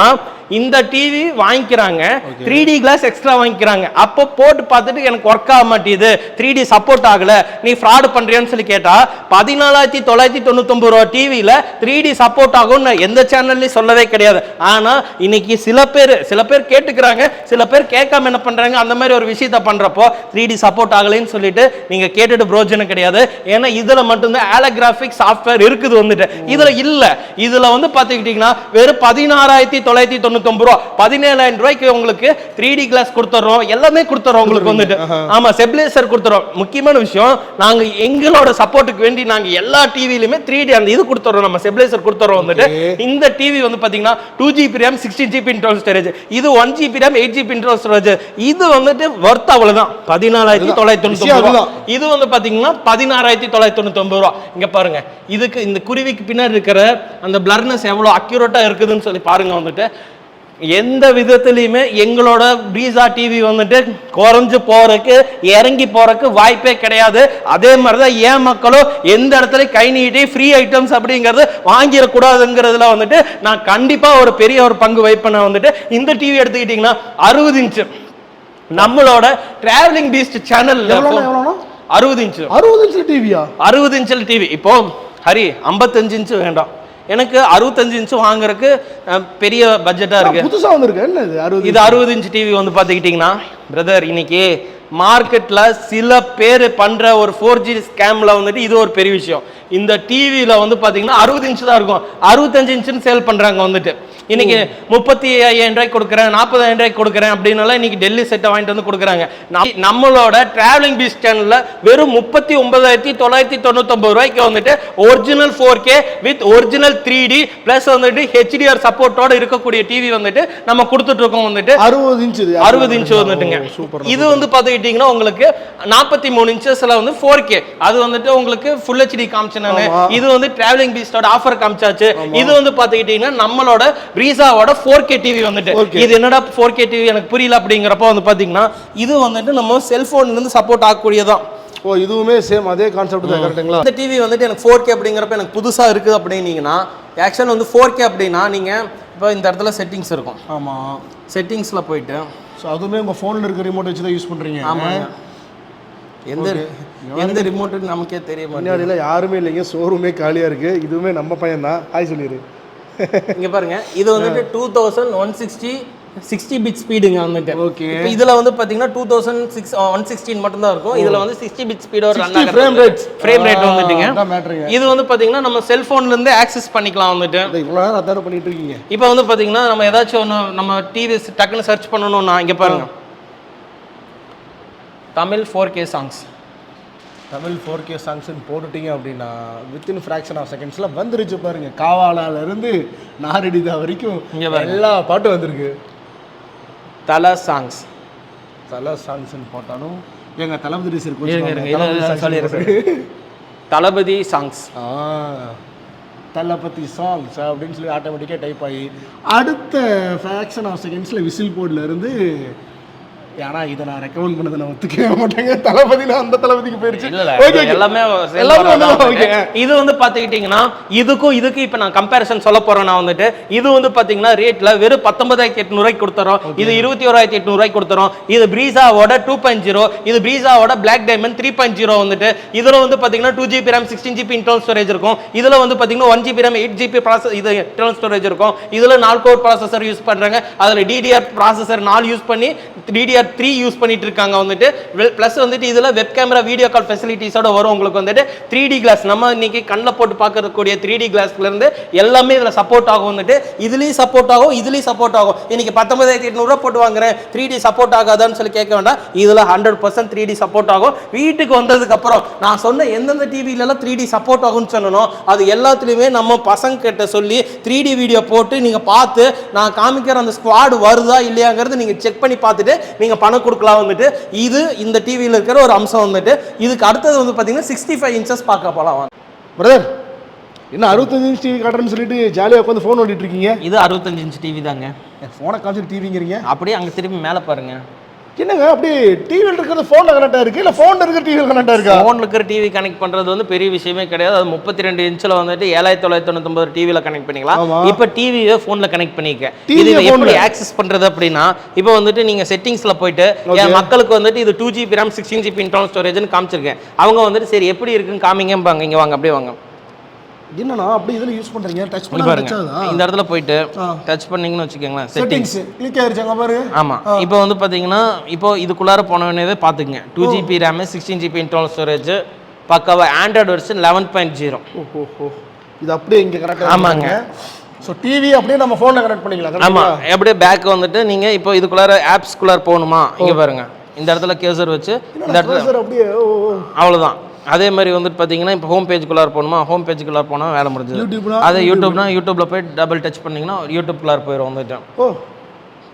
இந்த டிவி வாங்கிக்கிறாங்க த்ரீ டி கிளாஸ் எக்ஸ்ட்ரா வாங்கிக்கிறாங்க. அப்போ போட்டு பார்த்துட்டு எனக்கு ஒர்க் ஆக மாட்டேங்குது. த்ரீ டி சப்போர்ட் ஆகல. நீ ஃப்ராடு பண்றியான்னு சொல்லி கேட்டா பதினாலாயிரத்தி தொள்ளாயிரத்தி தொண்ணூத்தொம்பது ரூபா டிவியில த்ரீ டி சப்போர்ட் ஆகும்னு எந்த சேனல்லையும் சொல்லவே கிடையாது. ஆனா இன்னைக்கு சில பேர் சில பேர் கேட்டுக்கிறாங்க சில பேர் கேட்காம என்ன பண்றாங்க அந்த மாதிரி ஒரு விஷயத்த பண்றப்போ த்ரீ டி சப்போர்ட் ஆகலைன்னு சொல்லிட்டு நீங்க கேட்டுட்டு பிரோஜனம் கிடையாது. ஏன்னா இதுல மட்டும்தான் ஆலோகிராஃபிக் சாஃப்ட்வேர் இருக்குது வந்துட்டு. இதுல இல்ல. இதுல வந்து பாத்துக்கிட்டீங்கன்னா வெறும் பதினாறாயிரத்தி தொள்ளாயிரத்தி தொண்ணூத்தொம்பது ரூபா. பதினேழாயிரம் ரூபாய்க்கு உங்களுக்கு த்ரீ டி கிளாஸ் கொடுத்துறோம். எல்லாமே கொடுத்துறோம் உங்களுக்கு வந்துட்டு. ஆமா செப்லேசர் கொடுத்துறோம். முக்கியமான விஷயம் நாங்க எங்களோட சப்போர்ட்டுக்கு வேண்டி நாங்க எல்லா டிவிலுமே த்ரீ டி அந்த இது கொடுத்துறோம். நம்ம செப்லேசர் கொடுத்துறோம் வந்துட்டு. இந்த டிவி வந்து பாத்தீங்கன்னா two GB RAM sixteen GB internal storage இது one GB RAM eight GB internal storage இது வந்துட்டு ஒர்த் அவ்வளவுதான். பதினாலாயிரத்தி தொள்ளாயிரத்தி தொண்ணூத்தி ரூபா. இது வந்து பாத்தீங்கன்னா பதினாறாயிரத்தி தொள்ளாயிரத்தி தொண்ணூத்தி ரூபா. இங்க பாருங்க. இதுக்கு இந்த குருவிக்கு பின்னாடி இருக்கிற அந்த பிளர்னஸ் எவ்வளவு அக்யூரேட்டா இருக்குதுன்னு சொல்லி பாருங்க வந்துட்டு. எந்த விதத்துலையுமே எங்களோட பிரீசா டிவி வந்துட்டு குறைஞ்சு போறதுக்கு இறங்கி போறதுக்கு வாய்ப்பே கிடையாது. அதே மாதிரி தான் ஏன் மக்களும் எந்த இடத்துல கை நீட்டி ஃப்ரீ ஐட்டம்ஸ் அப்படிங்கிறது வாங்கிடக்கூடாதுங்கிறதுல வந்துட்டு நான் கண்டிப்பா ஒரு பெரிய ஒரு பங்கு வைப்பேன். வந்துட்டு இந்த டிவி எடுத்துக்கிட்டிங்கன்னா அறுபது இன்ச்சு நம்மளோட டிராவலிங் பீஸ்ட் எவ்வளோண்ணா? அறுபது இன்ச்சு அறுபது இன்ச்சு டிவியா அறுபது இன்ச்சில் டிவி இப்போ ஹரி ஐம்பத்தஞ்சு இன்ச்சு வேண்டாம். எனக்கு அறுபத்தஞ்சு இன்ச்சு வாங்குறதுக்கு பெரிய பட்ஜெட்டாக இருக்கு. புதுசா வந்திருக்கு. என்ன இது அறுபது இது அறுபது இன்ச் டிவி வந்து பார்த்துக்கிட்டிங்கன்னா பிரதர் இன்னைக்கு மார்க்கெட்டில் சில பேர் பண்ணுற ஒரு ஃபோர் ஜி ஸ்கேமில் வந்துட்டு இது ஒரு பெரிய விஷயம். இந்த டிவியில் வந்து பார்த்தீங்கன்னா அறுபது இன்ச் தான் இருக்கும். அறுபத்தஞ்சு இன்ச்சுன்னு சேல் பண்ணுறாங்க வந்துட்டு. இன்னைக்கு முப்பத்தி ஐயாயிரம் ரூபாய்க்கு கொடுக்குறேன் நாற்பதாயிரம் ரூபாய்க்கு கொடுக்குறேன் அப்படின்னால இன்னைக்கு டெல்லி செட்டை வாங்கிட்டு வந்து கொடுக்குறாங்க. நம்ம- நம்மளோட டிராவலிங் பீஸ் சேனலில் வெறும் முப்பத்தி ஒன்பதாயிரத்தி தொள்ளாயிரத்தி தொண்ணூத்தொம்பது ரூபாய்க்கு வந்துட்டு original four K with original three D plus வந்துட்டு ஹெச்டிஆர் சப்போர்ட்டோட இருக்கக்கூடிய டிவி வந்துட்டு நம்ம கொடுத்துட்டு இருக்கோம் வந்துட்டு. அறுபது இன்ச்சு இது. அறுபது இன்ச் வந்துட்டுங்க. சூப்பர் இது வந்து பார்த்துக்கிட்டிங்கன்னா உங்களுக்கு நாற்பத்தி மூணு இன்ச்சஸ்ல வந்து ஃபோர் கே அது வந்துட்டு உங்களுக்கு ஃபுல் ஹெச்டி காமிச்சேன். இது வந்து டிராவலிங் பீஸ்டோட ஆஃபர் காமிச்சாச்சு. இது வந்து பார்த்துக்கிட்டிங்கன்னா நம்மளோட ரீசாவோட ஃபோர் கே டிவி வந்துட்டு. 4K. இது என்னடா ஃபோர் கே டிவி எனக்கு புரியல அப்படிங்கிறப்ப வந்து பார்த்தீங்கன்னா இது வந்துட்டு நம்ம செல்ஃபோன்ல இருந்து சப்போர்ட் ஆகக்கூடியதான் ஓ இதுவுமே சேம் அதே கான்செப்ட் தான் கரெக்ட்டுங்களா இந்த டிவி வந்துட்டு எனக்கு ஃபோர் கே அப்படிங்கிறப்ப எனக்கு புதுசாக இருக்குது அப்படின்னீங்கன்னா ஆக்சுவல் வந்து ஃபோர் கே அப்படின்னா நீங்கள் இப்போ இந்த இடத்துல செட்டிங்ஸ் இருக்கும். ஆமா. செட்டிங்ஸில் போயிட்டு. ஸோ அதுவுமே உங்க ஃபோனில் இருக்க ரிமோட் வச்சு தான் யூஸ் பண்றீங்க. ஆமாங்க. எந்த எந்த ரிமோட்டு நமக்கே தெரிய மாட்டேங்குது. முன்னாடியில் யாருமே இல்லைங்க. ஷோரூமே காலியா இருக்கு. இதுவுமே நம்ம பையன் தான் ஹாய் சொல்லிடு. இங்க பாருங்க. இது வந்துட்டு two thousand one sixty sixty bit ஸ்பீடுங்க வந்துட்டு. இப்போ இதுல வந்து பாத்தீங்கன்னா two thousand six one sixteen மட்டும் தான் இருக்கும். இதுல வந்து sixty bit run 60 frame rate. Frame rate வந்துட்டுங்க. இது வந்து பாத்தீங்கன்னா நம்ம செல்போன்ல இருந்து ஆக்சஸ் பண்ணிக்கலாம் வந்துட்டு. இவ்வளோ நேரம் அதான பண்ணிட்டு இருக்கீங்க? இப்போ வந்து பாத்தீங்கன்னா நம்ம ஏதாச்சும் ஒன்று நம்ம டிவி டக்குன்னு சர்ச் பண்ணணும்னா இங்க பாருங்க. Tamil four K songs Tamil four K சாங்ஸ்னு போட்டுட்டீங்க அப்படின்னா வித்தின் ஃப்ராக்ஷன் ஆஃப் செகண்ட்ஸில் வந்துருச்சு பாருங்க. காவாலால இருந்து நாரடிதா வரைக்கும். எல்லா பாட்டும் வந்திருக்கு. தல சாங்ஸ் தலை சாங்ஸ்னு போட்டாலும் எங்க தளபதி சார் தளபதி சாங்ஸ் ஆ தளபதி சாங்ஸ் அப்படின்னு சொல்லி ஆட்டோமேட்டிக்காக டைப் ஆகி அடுத்த ஃப்ராக்ஷன் ஆஃப் செகண்ட்ஸில் விசில் போர்டில் இருந்து ஏன்னா இதை நான் ரெக்கமெண்ட் பண்ணதை நான் ஒத்துக்கவே மாட்டேங்க. தளபதினா அந்த தளபதிக்கு போயிருச்சு. எல்லாமே எல்லாமே. இது வந்து பாத்துக்கிட்டீங்கன்னா இதுக்கும் இதுக்கு இப்ப நான் கம்பேரிசன் சொல்ல போறேன் நான் வந்துட்டு. இது வந்து பாத்தீங்கன்னா ரேட்ல வெறும் பத்தொன்பதாயிரத்தி எட்நூறுவாய்க்கு கொடுத்துறோம். இது இருபத்தி ஓராயிரத்தி எட்நூறுவாய்க்கு கொடுத்துறோம். இது பிரீசாவோட டூ பாயிண்ட் ஜீரோ இது பிரீசாவோட black diamond three point zero வந்துட்டு. இதுல வந்து பாத்தீங்கன்னா two GB RAM sixteen GB internal storage இருக்கும். இதுல வந்து பாத்தீங்கன்னா one GB RAM eight GB process இது இன்டர்னல் ஸ்டோரேஜ் இருக்கும். இதுல நாலு கோர் ப்ராசஸர் யூஸ் பண்றாங்க. அதுல டிடிஆர் ப்ராசஸர் நாலு யூஸ் பண்ணி டிடிஆர் HDR த்ரீ யூஸ் பண்ணிட்டு இருக்காங்க வந்துட்டு ப்ளஸ் வந்துட்டு இதில் வெப் கேமரா வீடியோ கால் ஃபெசிலிட்டிஸோட வரும் உங்களுக்கு வந்துட்டு. த்ரீ டி கிளாஸ் நம்ம இன்னைக்கு கண்ணில் போட்டு பார்க்கறக்கூடிய த்ரீ டி கிளாஸ்லேருந்து எல்லாமே இதில் சப்போர்ட் ஆகும் வந்துட்டு. இதுலேயும் சப்போர்ட் ஆகும் இதுலேயும் சப்போர்ட் ஆகும். இன்னைக்கு பத்தொன்பதாயிரத்தி எட்நூறுரூவா போட்டு வாங்குறேன். த்ரீ டி சப்போர்ட் ஆகாதான்னு சொல்லி கேட்க வேண்டாம். இதில் hundred percent three D support ஆகும். வீட்டுக்கு வந்ததுக்கப்புறம் நான் சொன்ன எந்தெந்த டிவிலலாம் த்ரீ டி சப்போர்ட் ஆகும்னு சொல்லணும் அது எல்லாத்துலேயுமே நம்ம பசங்க கிட்ட சொல்லி த்ரீ டி வீடியோ போட்டு நீங்கள் பார்த்து நான் காமிக்கிற அந்த ஸ்குவாடு வருதா இல்லையாங்கிறது நீங்கள் செக் பண்ணி பார்த்துட்டு நீங்கள் பணம் கொடுக்கலாம் வந்துட்டு இது இந்த டிவியில் இருக்கிற ஒரு அம்சம் வந்துட்டு இதுக்கு அடுத்தது வந்து பார்த்தீங்கன்னா சிக்ஸ்டி ஃபைவ் இன்ச்சஸ் பார்க்க போகலாம். பிரதர் என்ன அறுபத்தஞ்சு இன்ச் டிவி காட்டுறேன்னு சொல்லிட்டு ஜாலியாக உட்காந்து ஃபோன் ஓட்டிட்டு இருக்கீங்க? இது அறுபத்தஞ்சு இன்ச் டிவி தாங்க. ஃபோனை காமிச்சிட்டு டிவிங்கிறீங்க அப்படியே அங்கே திரும்பி மேலே பாருங்க. என்னங்க அப்படி டிவியில் இருக்கிறது ஃபோனில் கனெக்டாக இருக்கு இல்லை ஃபோனில் இருக்கிற டிவியில் கனெக்டாக இருக்கா ஃபோனில் இருக்கிற டிவி கனெக்ட் பண்ணுறது வந்து பெரிய விஷயமே கிடையாது. அது முப்பத்தி ரெண்டு இன்ச்சில் வந்துட்டு ஏழாயிரத்தி தொள்ளாயிரத்தி தொண்ணூத்தொம்பது டிவியில் கனெக்ட் பண்ணிக்கலாம். இப்போ டிவியை ஃபோனில் கனெக்ட் பண்ணிக்க. இது எப்படி? ஆக்சஸ் பண்ணுறது அப்படின்னா இப்போ வந்துட்டு நீங்கள் செட்டிங்ஸில் போயிட்டு. என் மக்களுக்கு வந்துட்டு இது two GB RAM sixteen GB internal ஸ்டோரேஜ்னு காமிச்சிருக்கேன். அவங்க வந்துட்டு சரி எப்படி இருக்குன்னு காமிங்கம்பாங்க. இங்கே வாங்க அப்படியே வாங்க. என்னண்ணா அப்படி இதில் யூஸ் பண்ணுறீங்க டச் பண்ணி பாருங்க. இந்த இடத்துல போயிட்டு. டச் பண்ணீங்கன்னு வச்சுக்கோங்களேன் செட்டிங்ஸ் கிளிக் ஆயிருச்சு அங்கே பாரு. ஆமாம் இப்போ வந்து பார்த்தீங்கன்னா இப்போ இதுக்குள்ளார போனவனே பார்த்துக்குங்க two GB RAM sixteen GB internal storage பக்காவா Android version eleven point zero இது அப்படியே இங்கே கரெக்டாக ஆமாங்க. ஸோ டிவி அப்படியே நம்ம ஃபோனில் கனெக்ட் பண்ணிக்கலாம் ஆமா. கரெக்டுங்களா? அப்படியே பேக் வந்துட்டு நீங்க இப்போ இதுக்குள்ளார ஆப்ஸ்குள்ளார போகணுமா? இங்க பாருங்க. இந்த இடத்துல கேசர் வச்சு இந்த இடத்துல அப்படியே. அவ்வளவுதான். அதே மாதிரி வந்துட்டு பார்த்தீங்கன்னா இப்போ ஹோம் பேஜுக்குள்ளார போகணுமா? ஹோம் பேஜுக்குள்ளார போனால் வேலை முடிஞ்சது. அதே யூடியூப்னா யூடியூப்ல போய் டபுள் டச் பண்ணீங்கன்னா யூடியூப்குள்ளார போயிடும் வந்துட்டு. ஓ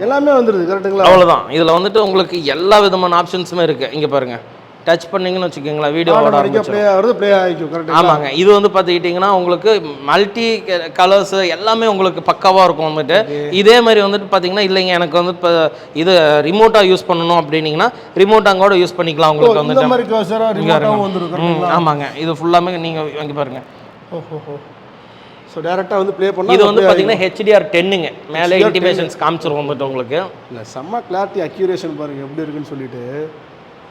எல்லாமே வந்துடுது கரெக்டுங்களா அவ்வளவுதான். இதுல வந்துட்டு உங்களுக்கு எல்லா விதமான ஆப்ஷன்ஸுமே இருக்கு. இங்க பாருங்க. டச் பண்ணீங்கன்னு வச்சுக்கோங்களேன் வீடியோ ஓட ப்ளே கரெக்டுங்களா ஆமாங்க இது வந்து பார்த்துக்கிட்டிங்கன்னா உங்களுக்கு மல்டி கலர்ஸ் எல்லாமே உங்களுக்கு பக்காவாக இருக்கும் வந்துட்டு. இதே மாதிரி வந்துட்டு பார்த்தீங்கன்னா இல்லைங்க எனக்கு வந்து இப்போ இது ரிமோட்டாக யூஸ் பண்ணணும் அப்படின்னீங்கன்னா ரிமோட்டாக கூட யூஸ் பண்ணிக்கலாம் உங்களுக்கு வந்துட்டு. ஆமாங்க இது ஃபுல்லாமே நீங்கள் இங்கே பாருங்க. ஓஹோ ஸோ டேரெக்டாக வந்து ப்ளே பண்ணால் இது வந்து பார்த்தீங்கன்னா ஹெச்டிஆர் டென்னுங்க மேலே இன்டிமேஷன்ஸ் காமிச்சிரும் வந்துட்டு உங்களுக்கு. இல்லை செம்ம கிளாரிட்டி அக்யூரேஷன் பாருங்க எப்படி இருக்குன்னு சொல்லிட்டு.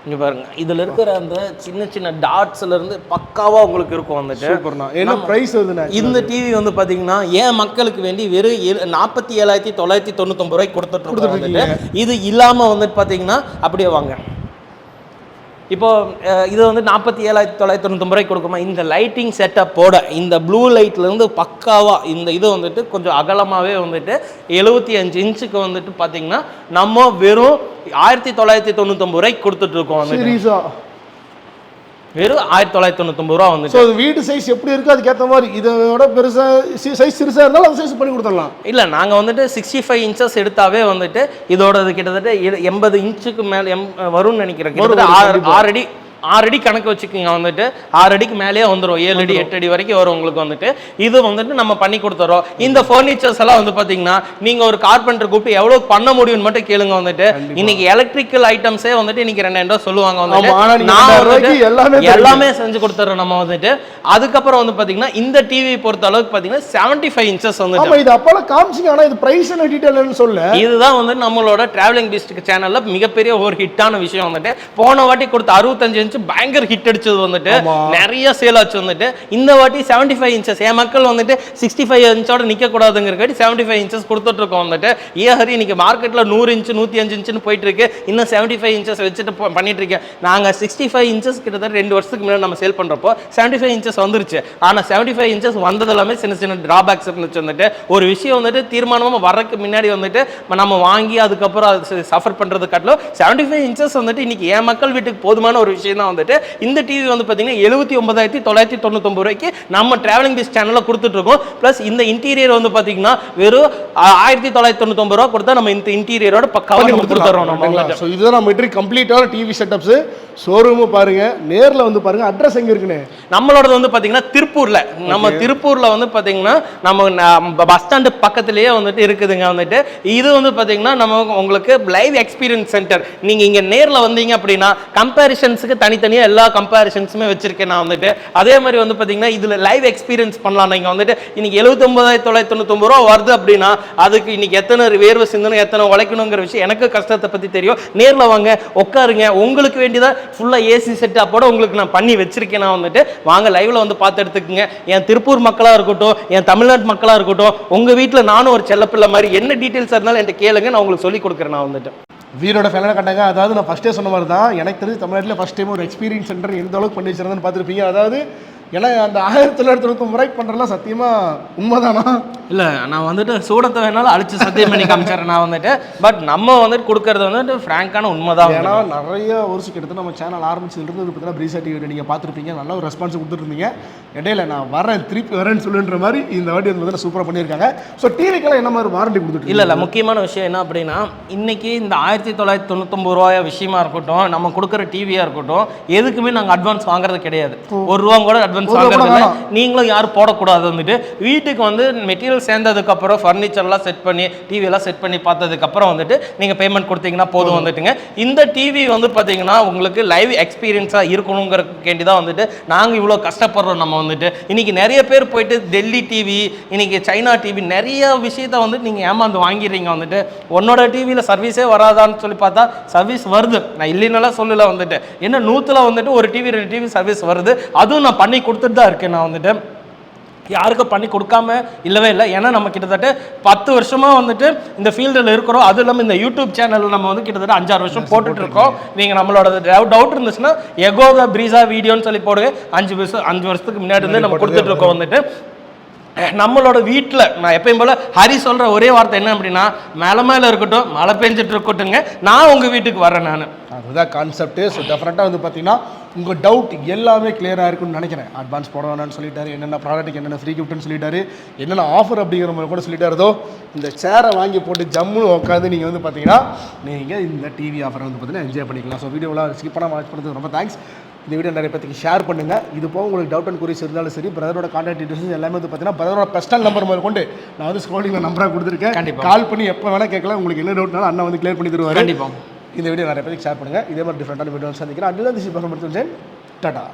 இங்கே பாருங்க. இதில் இருக்கிற அந்த சின்ன சின்ன டாட்ஸ்ல இருந்து பக்காவாக உங்களுக்கு இருக்கும் வந்துட்டு. என்ன ப்ரைஸ் இந்த டிவி வந்து பாத்தீங்கன்னா ஏன் மக்களுக்கு வேண்டி வெறும் நாற்பத்தி ஏழாயிரத்தி தொள்ளாயிரத்தி தொண்ணூத்தொம்பது ரூபாய்க்கு கொடுத்துட்டு இது இல்லாம வந்துட்டு பாத்தீங்கன்னா அப்படியே வாங்க. இப்போது இது வந்து நாற்பத்தி ஏழாயிரத்தி தொள்ளாயிரத்தி தொண்ணூத்தொம்பது ரூபாய்க்கு கொடுக்குமா? இந்த லைட்டிங் செட்டப்போட இந்த ப்ளூ லைட்லேருந்து பக்காவாக இந்த இது வந்துட்டு கொஞ்சம் அகலமாகவே வந்துட்டு எழுபத்தி அஞ்சு இன்ச்சுக்கு வந்துட்டு பார்த்தீங்கன்னா நம்ம வெறும் ஆயிரத்தி தொள்ளாயிரத்தி தொண்ணூத்தொம்பது ரூபாய்க்கு கொடுத்துட்ருக்கோம் வந்துட்டு. வெறும் ஆயிரத்தி தொள்ளாயிரத்தி தொண்ணூத்தொம்பது ரூபா வந்துட்டு. ஸோ வீட்டு சைஸ் எப்படி இருக்கோ அதுக்கேற்ற மாதிரி இதோட பெருசாக சைஸ் சிறுசாக இருந்தாலும் அந்த சைஸ் பண்ணி கொடுத்துடலாம். இல்லை நாங்கள் வந்துட்டு சிக்ஸ்டி ஃபைவ் இன்ச்சஸ் எடுத்தாவே வந்துட்டு இதோட இது கிட்டத்தட்ட எண்பது இன்ச்சுக்கு மேலே எம் வரும்னு நினைக்கிறேன். ஆறு ஆறு அடி ஆறு அடி கணக்கு வச்சுக்கோங்க வந்துட்டு. ஆறு அடிக்கு மேலேயே வந்துடும் ஏழு அடி எட்டு அடி வரைக்கும் வரும் உங்களுக்கு வந்துட்டு. இது வந்துட்டு நம்ம பண்ணி கொடுத்துறோம். இந்த ஃபர்னிச்சர்ஸ் எல்லாம் வந்து பார்த்தீங்கன்னா நீங்கள் ஒரு கார்பெண்டர் கூப்பிட்டு எவ்வளோ பண்ண முடியும்னு மட்டும் கேளுங்க வந்துட்டு. இன்னைக்கு எலக்ட்ரிக்கல் ஐட்டம்ஸே வந்துட்டு இன்னைக்கு ரெண்டாயிரம் ரூபாய் சொல்லுவாங்க வந்துட்டு. நான் வந்துட்டு எல்லாமே. எல்லாமே செஞ்சு கொடுத்துறோம் நம்ம வந்துட்டு. அதுக்கப்புறம் வந்து பார்த்தீங்கன்னா இந்த டிவி பொறுத்த அளவுக்கு பார்த்தீங்கன்னா செவன்ட்டி ஃபைவ் இன்ச்சஸ் ஆமா இது அப்போல்லாம் காமிச்சிங்க ஆனால் இது ப்ரைஸ் என்ன டீட்டெயில்னு சொல்ல. இதுதான் வந்து நம்மளோட டிராவலிங் பீஸ்ட் சேனல்ல மிகப்பெரிய ஒரு ஹிட்டான விஷயம் வந்துட்டு. போன வாட்டி கொடுத்த அறுபத்தஞ்சு இன்ச் பயங்கர ஹிட் அடிச்சது வந்துட்டு. நிறைய சேல் ஆச்சு வந்துட்டு. இந்த வாட்டி செவன்டி ஃபைவ் இன்ச்சஸ் என் மக்கள் வந்துட்டு சிக்ஸ்டி ஃபைவ் இன்ச்சோட நிக்க கூடாதுங்கிறக்காட்டி செவன்டி ஃபைவ் இன்ச்சஸ் கொடுத்துட்டு இருக்கோம் வந்துட்டு. ஏ ஹரி இன்னைக்கு மார்க்கெட்ல நூறு இன்ச் நூத்தி அஞ்சு இன்ச்சுன்னு போயிட்டு இருக்கு இன்னும் செவன்டி ஃபைவ் இன்ச்சஸ் வச்சுட்டு பண்ணிட்டு இருக்கேன் நாங்க சிக்ஸ்டி ஃபைவ் இன்ச்சஸ் கிட்டத்தட்ட ரெண்டு வருஷத்துக்கு முன்னாடி நம்ம சேல் பண்றப்போ செவன்டி ஃபைவ் இன்ச்சஸ் வந்துருச்சு. ஆனா செவன்டி ஃபைவ் இன்ச்சஸ் வந்தது எல்லாமே சின்ன சின்ன டிராபேக்ஸ் இருந்துச்சு வந்துட்டு ஒரு விஷயம் வந்துட்டு தீர்மானமா வரக்கு முன்னாடி வந்துட்டு நம்ம வாங்கி அதுக்கப்புறம் அது சஃபர் பண்றது காட்டிலும் செவன்டி ஃபைவ் இன்ச்சஸ் வந்துட்டு இன்னைக்கு என் மக்கள் வீட்டுக்கு போதுமான ஒரு விஷயம் தான் வந்துட்டு. இந்த டிவி வந்து பார்த்தீங்கன்னா எழுபத்தி ஒன்பதாயிரத்தி தொள்ளாயிரத்தி தொண்ணூத்தொம்பது ரூபாய்க்கு நம்ம டிராவலிங் பீஸ் சேனலில் கொடுத்துட்டு இருக்கோம் ப்ளஸ் இந்த இன்டீரியர் வந்து பார்த்தீங்கன்னா வெறும் ஆயிரத்தி தொள்ளாயிரத்தி தொண்ணூத்தொம்பது ரூபா கொடுத்தா நம்ம இந்த இன்டீரியரோட நம்ம கொடுத்துறோம் நம்ம. ஸோ இதுதான் நம்ம மெட்ரிக் கம்ப்ளீட்டான டிவி செட்டப்ஸ் ஷோரூமு பாருங்க. நேர்ல வந்து பாருங்க. அட்ரஸ் எங்க இருக்குன்னு? நம்மளோடது வந்து பாத்தீங்கன்னா திருப்பூர்ல. நம்ம திருப்பூர்ல வந்து பாத்தீங்கன்னா நம்ம பஸ் ஸ்டாண்டு பக்கத்துலயே வந்துட்டு இருக்குதுங்க வந்துட்டு. இது வந்து பாத்தீங்கன்னா நம்ம உங்களுக்கு லைவ் எக்ஸ்பீரியன்ஸ் சென்டர் நீங்க இங்க நேர்ல வந்தீங்க அப்படின்னா கம்பேரிஷன்ஸுக்கு தனித்தனியாக எல்லா கம்பேரிஷன்ஸுமே வச்சுருக்கேன் நான் வந்துட்டு. அதே மாதிரி வந்து பார்த்தீங்கன்னா இதில் லைவ் எக்ஸ்பீரியன்ஸ் பண்ணலாம். நீங்கள் வந்துட்டு இன்னைக்கு எழுபத்தொம்பதாயிரத்தி தொள்ளாயிரத்தி தொண்ணூத்தொம்பது ரூபா வருது அப்படின்னா அதுக்கு இன்னைக்கு எத்தனை வேர்வை சிந்தனை எத்தனை உழைக்கணுங்கிற விஷயம் எனக்கு கஷ்டத்தை பற்றி தெரியும். நேரில் வாங்க உட்காருங்க. உங்களுக்கு வேண்டியதாக ஃபுல்லாக ஏசி செட்டப்போட உங்களுக்கு நான் பண்ணி வச்சுருக்கேன். நான் வந்துட்டு வாங்க லைவில் வந்து பார்த்து எடுத்துக்கோங்க. என் திருப்பூர் மக்களாக இருக்கட்டும் என் தமிழ்நாட்டு மக்களாக இருக்கட்டும் உங்கள் வீட்டில் நானும் ஒரு செல்லப்பிள்ளை மாதிரி என்ன டீட்டெயில்ஸ் இருந்தாலும் என்கிட்ட கேளுங்க. நான் உங்களுக்கு சொல்லி கொடுக்குறேன் நான் வந்துட்டு. வீரோட ஃபேனாக கண்டாங்க அதாவது நான் ஃபஸ்ட்டே சொன்ன மாதிரி தான் எனக்கு தெரிஞ்சு தமிழ்நாட்டில் ஃபஸ்ட் டைம் ஒரு எக்ஸ்பீரியன்ஸ் சென்டர் எந்த அளவுக்கு பண்ணி வச்சிருந்தேன்னு பார்த்துருப்பீங்க. அதாவது ஏன்னா அந்த ஆயிரத்தி தொள்ளாயிரத்தி தொண்ணூற்றி முறை பண்ணுறதுலாம் சத்தியமாக உண்மைதானா? இல்லை நான் வந்துட்டு சூடத்தை வேணாலும் அழிச்சு சத்தியம் பண்ணி காமிச்சிடுறேன் நான் வந்துட்டு. பட் நம்ம வந்துட்டு கொடுக்கறது வந்துட்டு ஃப்ராங்கான உண்மைதான் ஏன்னா நிறைய வருஷம் கிட்டத்தட்ட நம்ம சேனல் ஆரம்பிச்சதுலேருந்து பார்த்தீங்கன்னா பிரீசா டிவி நீங்கள் பார்த்துருப்பீங்க. நல்ல ஒரு ரெஸ்பான்ஸ் கொடுத்துருந்தீங்க இடையில நான் வரேன் திருப்பி வரேன்னு சொல்லுன்ற மாதிரி இந்த வாட்டி வந்து சூப்பராக பண்ணியிருக்காங்க. ஸோ டிவிக்கெல்லாம் என்ன மாதிரி வாரண்டி கொடுத்துட்டு இல்லை இல்லை முக்கியமான விஷயம் என்ன அப்படின்னா இன்னைக்கு இந்த ஆயிரத்தி தொள்ளாயிரத்தி தொண்ணூத்தொம்பது ரூபாய விஷயமா இருக்கட்டும் நம்ம கொடுக்குற டிவியாக இருக்கட்டும் எதுக்குமே நாங்கள் அட்வான்ஸ் வாங்குறது கிடையாது. ஒரு ரூபா கூட அட்வான்ஸ் வாங்குறது. நீங்களும் யாரும் போடக்கூடாது வந்துட்டு வீட்டுக்கு வந்து மெட்டீரியல் சேர்ந்ததுக்கப்புறம் ஃபர்னிச்சர்லாம் செட் பண்ணி டிவி எல்லாம் செட் பண்ணி பார்த்ததுக்கப்புறம் வந்துட்டு நீங்கள் பேமெண்ட் கொடுத்தீங்கன்னா போதும் வந்துட்டுங்க. இந்த டிவி வந்து பார்த்தீங்கன்னா உங்களுக்கு லைவ் எக்ஸ்பீரியன்ஸாக இருக்கணுங்கிறதுக்கேண்டி தான் வந்துட்டு நாங்கள் இவ்வளோ கஷ்டப்படுறோம் நம்ம வந்துட்டு இன்றைக்கி நிறைய பேர் போயிட்டு டெல்லி டிவி இன்னைக்கு சைனா டிவி நிறைய விஷயத்த வந்து நீங்கள் ஏமாந்து வாங்கிடுறீங்க வந்துட்டு. உன்னோட டிவியில் சர்வீஸே வராதான்னு சொல்லி பார்த்தா சர்வீஸ் வருது. நான் இல்லைன்னாலாம் சொல்லலை வந்துட்டு. என்ன நூற்றுல வந்துட்டு ஒரு டிவி ரெண்டு டிவி சர்வீஸ் வருது. அதுவும் நான் பண்ணி கொடுத்துட்டு தான் இருக்கேன் நான் வந்துட்டு. யாருக்கும் பண்ணி கொடுக்காம இல்லவே இல்லை. ஏன்னா நம்ம கிட்டத்தட்ட பத்து வருஷமா வந்துட்டு இந்த ஃபீல்டில் இருக்கிறோம். அதுவும் இல்லாமல் இந்த யூடியூப் சேனலில் நம்ம வந்து கிட்டத்தட்ட அஞ்சாறு வருஷம் போட்டுட்டு இருக்கோம். நீங்கள் நம்மளோட டவுட் இருந்துச்சுன்னா எகோத ப்ரீசா வீடியோன்னு சொல்லி போடுங்க. அஞ்சு வருஷம் அஞ்சு வருஷத்துக்கு முன்னாடி இருந்து நம்ம கொடுத்துட்டு இருக்கோம் வந்துட்டு. நம்மளோட வீட்டில் நான் எப்பயும் போல் ஹரி சொல்கிற ஒரே வார்த்தை என்ன அப்படின்னா மேலே மேலே இருக்கட்டும் மழை பெஞ்சிட்டு இருக்கட்டுங்க நான் உங்கள் வீட்டுக்கு வரேன் நான். அதுதான் கான்செப்ட்டு ஸோ டெஃபினட்டாக வந்து பார்த்தீங்கன்னா உங்கள் டவுட் எல்லாமே கிளியராக இருக்கும்னு நினைக்கிறேன். அட்வான்ஸ் போட வேணாம்னு சொல்லிட்டாரு. என்னென்ன ப்ராடக்ட்டுக்கு என்னென்ன ஃப்ரீ கிஃப்ட்னு சொல்லிட்டாரு. என்னென்ன ஆஃபர் அப்படிங்கிற மாதிரி கூட சொல்லிட்டாருதோ இந்த சேரை வாங்கி போட்டு ஜம்முன்னு உட்காந்து நீங்கள் வந்து பார்த்தீங்கன்னா நீங்கள் இந்த டிவி ஆஃபரை வந்து பார்த்தீங்கன்னா என்ஜாய் பண்ணிக்கலாம். ஸோ வீடியோவில் ஸ்கிப் பண்ணாமல் வாட்ச் பண்ணதுக்கு ரொம்ப தேங்க்ஸ் இந்த வீடியோ நிறைய பேருக்கு ஷேர் பண்ணுங்கள் இது போக உங்களுக்கு டவுட் அண்ட் குறிஸ் இருந்தாலும் சரி பிரதரோட கான்டாக்ட் டீட்டெயில்ஸ் எல்லாமே வந்து பார்த்தீங்கன்னா பிரதரோட பர்சனல் நம்பர் முதல் கொண்டு நான் வந்து ஸ்க்ரோலிங்கில் நம்பராக கொடுத்துருக்கேன். கண்டிப்பா. கால் பண்ணி எப்போ வேணால் கேட்கலாம். உங்களுக்கு என்ன டவுட்னாலும் அண்ணா வந்து கிளியர் பண்ணி தருவார். கண்டிப்பா. இந்த வீடியோ நிறைய பேருக்கு ஷேர் பண்ணுங்கள் இதே மாதிரி டிஃப்ரெண்டான வீடியோ சந்திக்கிறேன். அதில் தி சி பர்ஃபார்மன்ஸ் டாடா